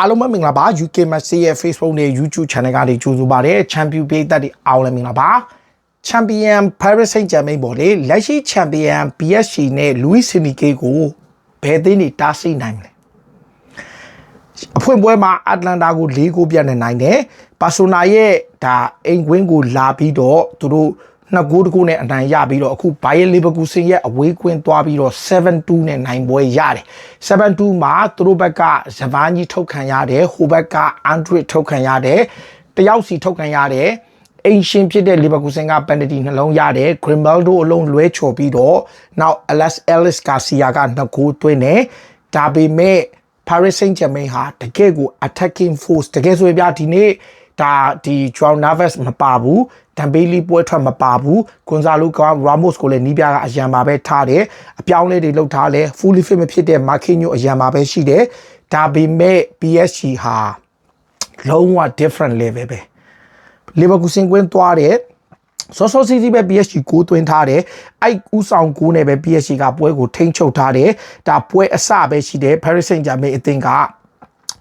အားလုံးပဲမင်္ဂလာပါ UK Match ရဲ့ Facebook နဲ့ YouTube Channel ကနေကြိုဆိုပါရစေ။ Champion ပြည်သက်တွေအားလုံးလည်းမင်္ဂလာပါ။ Champion Paris Saint-Germain ပေါ်လေလက်ရှိ Champion PSG နဲ့ Luis Enrique ကိုဘယ်သင်းတွေတားဆီးနိုင်မလဲ။အဖွင့်ပွဲမှာအတ္တလန်တာကို၄ဂိုးပြတ်နေနိုင်တယ်။ဘာဆိုနာရဲ့ဒါအိမ်ကွင်းကိုလာပြီးတော့သူတို့ နှစ်ဂိုးတကူနဲ့အနိုင်ရပြီးတော့အခုဘိုင်ယန်လီဗာပူးဆင်ရဲ့အဝေးကွင်းသွားပြီးတော့7-2နဲ့နိုင်ပွဲရတယ်7-2မှာသူတို့ဘက်ကဇဗန်ကြီးထုတ်ခံရတယ်ဟိုဘက်ကအန်ဒရစ်ထုတ်ခံရတယ်တယောက်စီထုတ်ခံရတယ်အိမ်ရှင်ဖြစ်တဲ့လီဗာပူးဆင်ကပန်နတီနှလုံးရတယ်ဂရင်ဘယ်ဒိုအလုံးလွဲချော်ပြီးတော့နောက်အလက်စ်အဲလစ်ကာစီယာကနှစ်ဂိုးသွင်းတယ်ဒါပေမဲ့ Paris Saint-Germain ဟာတကယ့်ကို attacking force တကယ်ဆိုရင်ဗျာဒီနေ့ ဒါဒီ Joao Neves မပါဘူးဒမ်ဘေးလီပွဲထွက်မပါဘူးကွန်ဇာလိုကရာမို့စ်ကိုလည်းနီးပြကအရန်ပါပဲထားတယ်အပြောင်းလဲတွေလုပ်ထားလဲ fully fit မဖြစ်တဲ့မာကင်းညိုအရန်ပါပဲရှိတယ်ဒါပေမဲ့ PSG ဟာလုံးဝ different level ပဲလီဗာပူးစင်ကွင်းသွားတယ်စောစောစီးစီးပဲ PSG ကိုသွင်းထားတယ်အဲ့ဥဆောင်ကိုနဲ့ပဲ PSG ကပွဲကိုထိန်းချုပ်ထားတယ်ဒါပွဲအစပဲရှိတယ် Paris Saint-Germain အသင်းက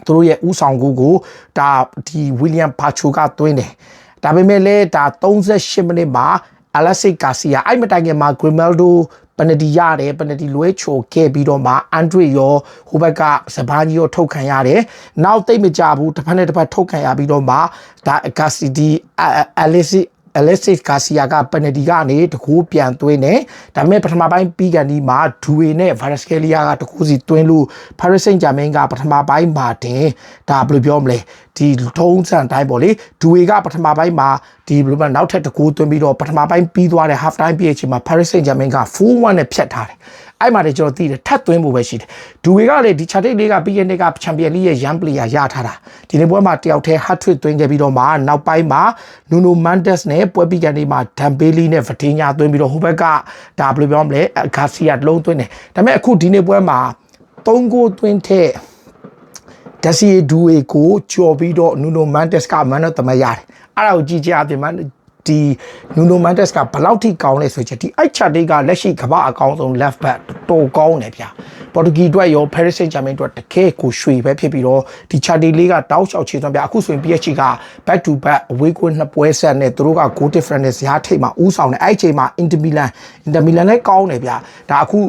သူတို့ရဲ့ဥဆောင်ကိုကိုဒါဒီဝီလျံပါချိုကသွင်းတယ်ဒါပေမဲ့လည်းဒါ38မိနစ်မှာအလက်စစ်ကာစီယာအဲ့မတိုင်ခင်မှာဂရီမယ်ဒိုပနဒီရတယ်ပနဒီလွဲချိုခဲ့ပြီးတော့မှအန်ဒရီရောဟိုဘက်ကစပားကြီးရောထုတ်ခံရတယ်နောက်သိမ့်မကြဘူးတစ်ဖက်နဲ့တစ်ဖက်ထုတ်ခံရပြီးတော့မှဒါဂါစီဒီအလက်စစ် Alexis Garcia ကပယ်နတီကနေတကူပြန်သွင်းတယ်ဒါပေမဲ့ပထမပိုင်းပြီးကန်ဒီမှာဒူဝေနဲ့ Varaskelia ကတကူစီသွင်းလို့ Paris Saint-Germain ကပထမပိုင်းမှာတင်ဒါဘယ်လိုပြောမလဲဒီထုံးစံတိုင်းပေါ့လေဒူဝေကပထမပိုင်းမှာ ဒီဘယ်လိုမှနောက်ထပ်တကူသွင်းပြီးတော့ပထမပိုင်းပြီးသွားတဲ့ half time ပြည့်ချိန်မှာ Paris Saint-Germain က4-1နဲ့ဖြတ်ထားတယ်အဲ့မှာတည်းကျွန်တော်သိတယ်ထပ်သွင်းဖို့ပဲရှိတယ်ဒူဝေကလည်းဒီ charting လေးကပြီးခဲ့တဲ့ကချန်ပီယံလိရဲ့ young player ရထားတာဒီနေ့ပွဲမှာတယောက်တည်း hat trick သွင်းခဲ့ပြီးတော့မှနောက်ပိုင်းမှာ Nuno Mendes နဲ့ပွဲပြီးကန်ဒီမှာ Dembele နဲ့ Vitinha သွင်းပြီးတော့ဟိုဘက်ကဒါဘယ်လိုပြောမလဲ Garcia လုံးသွင်းတယ်ဒါပေမဲ့အခုဒီနေ့ပွဲမှာ3ဂိုးသွင်းတဲ့ ဒက်စီဒူဝေကိုကြော်ပြီးတော့နူနိုမန်တက်စ်ကမန်တော့တမရတယ်အဲ့ဒါကိုကြည့်ကြအပြင်မှာဒီနူနိုမန်တက်စ်ကဘယ်လောက်ထိကောင်းလဲဆိုချင်ဒီအိုက်ချာတေးကလက်ရှိကမ္ဘာအကောင်းဆုံး left back တော်ကောင်းတယ်ဗျာပေါ်တူဂီအတွက်ရော Paris Saint-Germain အတွက်တကယ်ကိုရွှေပဲဖြစ်ပြီးတော့ဒီချာတေးလေးကတောက်လျှောက်ချေသွမ်းဗျာအခုဆိုရင် PSG က back to back အဝေးကွင်းနှစ်ပွဲဆက်နဲ့သူတို့က goal difference နဲ့ဇာတ်ထိပ်မှာဦးဆောင်တယ်အဲ့အချိန်မှာ Inter Milan Inter Milan လည်းကောင်းတယ်ဗျာဒါအခု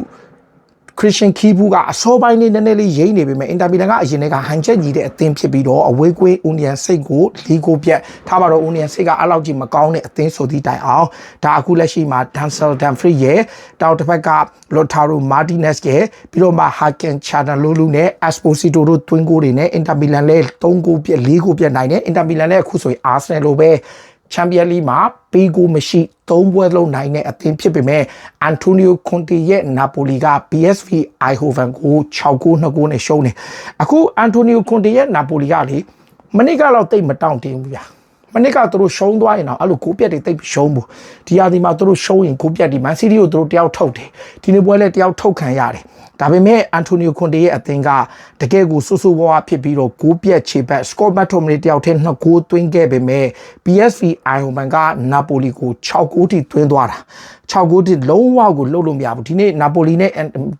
ခရစ်ရှင်ခီးဘူးကအစောပိုင်းလေးနည်းနည်းလေးရိမ့်နေပေမဲ့အင်တာမီလန်ကအရင်ကဟန်ချက်ညီတဲ့အသင်းဖြစ်ပြီးတော့အဝေးကွင်းဦးနီယန်စိတ်ကိုလီကိုပြတ်ထားပါတော့ဦးနီယန်စိတ်ကအဲ့လောက်ကြီးမကောင်းတဲ့အသင်းဆိုသည့်တိုင်အောင်ဒါအခုလက်ရှိမှာဒန်ဆယ်ဒန်ဖရီရဲ့တောက်တစ်ဖက်ကလော်တာရိုမာတီနက်စ်ရဲ့ပြီးတော့မှဟာကင်ချာနာလိုလူနဲ့အက်စပိုစီတိုတို့တွင်းကိုတွေနဲ့အင်တာမီလန်လည်း၃ဂိုးပြက်၄ဂိုးပြက်နိုင်တယ်အင်တာမီလန်လည်းအခုဆိုရင်အာဆနယ်လိုပဲ ချန်ပီယံလိမှာပေးကိုမရှိသုံးပွဲလုံးနိုင်တဲ့အသင်းဖြစ်ပေမဲ့အန်တိုနီယိုကွန်တီရဲ့နာပိုလီက PSV Eindhoven ကို6ဂိုး2ဂိုးနဲ့ရှုံးတယ်အခုအန်တိုနီယိုကွန်တီရဲ့နာပိုလီကလေမနစ်ကတော့တိတ်မတောင့်တင်းဘူးဗျာမနစ်ကသူတို့ရှုံးသွားရင်တော့အဲ့လိုကိုပြက်တွေတိတ်ရှုံးဘူးဒီဟာဒီမှာသူတို့ရှုံးရင်ကိုပြက်ဒီမန်စီးတီကိုသူတို့တယောက်ထုတ်တယ်ဒီနေ့ပွဲလဲတယောက်ထုတ်ခံရတယ် ဒါပေမဲ့အန်တိုနီယိုကွန်တေရဲ့အသင်းကတကယ်ကိုဆူဆူဝါးဝါဖြစ်ပြီးတော့ဂိုးပြက်ခြေပတ်စကော့ဘတ်တိုမနီတယောက်ထဲနှစ်ဂိုးသွင်းခဲ့ပေမဲ့ PSV Eindhoven ကနာပိုလီကို6ဂိုးထိသွင်းသွားတာ6ဂိုးထိလုံးဝကိုလှုပ်လို့မရဘူးဒီနေ့နာပိုလီနဲ့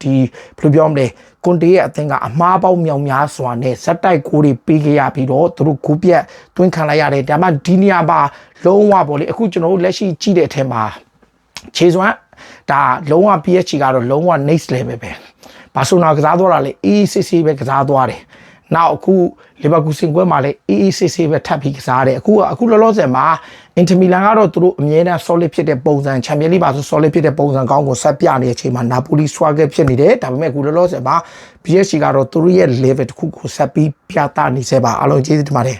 ဒီဘယ်လိုပြောမလဲကွန်တေရဲ့အသင်းကအမားပေါင်းမြောင်များစွာနဲ့ဇက်တိုက်ကိုတွေပေးခဲ့ရပြီးတော့သူတို့ဂိုးပြက်သွင်းခံလိုက်ရတယ်ဒါမှဒီနေရာမှာလုံးဝပေါ့လေအခုကျွန်တော်တို့လက်ရှိကြည့်တဲ့အထက်မှာခြေစွမ်းဒါလုံးဝ PSG ကတော့လုံးဝ next level ပဲ ဘာဆိုနာကစားသွားတာလေအေးစစ်စစ်ပဲကစားသွားတယ်နောက်အခုလီဗာပူးစင်ကွဲမှာလည်းအေးအေးဆေးဆေးပဲထပ်ပြီးကစားတယ်အခုအခုလောလောဆယ်မှာအင်တာမီလန်ကတော့သူတို့အမြဲတမ်း solid ဖြစ်တဲ့ပုံစံချန်ပီယံလိပါဆို solid ဖြစ်တဲ့ပုံစံကောင်းကိုဆက်ပြနေတဲ့အချိန်မှာနာပိုလီ swagger ဖြစ်နေတယ်ဒါပေမဲ့အခုလောလောဆယ်မှာ PSG ကတော့သူတို့ရဲ့ level တစ်ခုကိုဆက်ပြီးပြသနေစေပါအားလုံးကျေးဇူးတင်ပါတယ်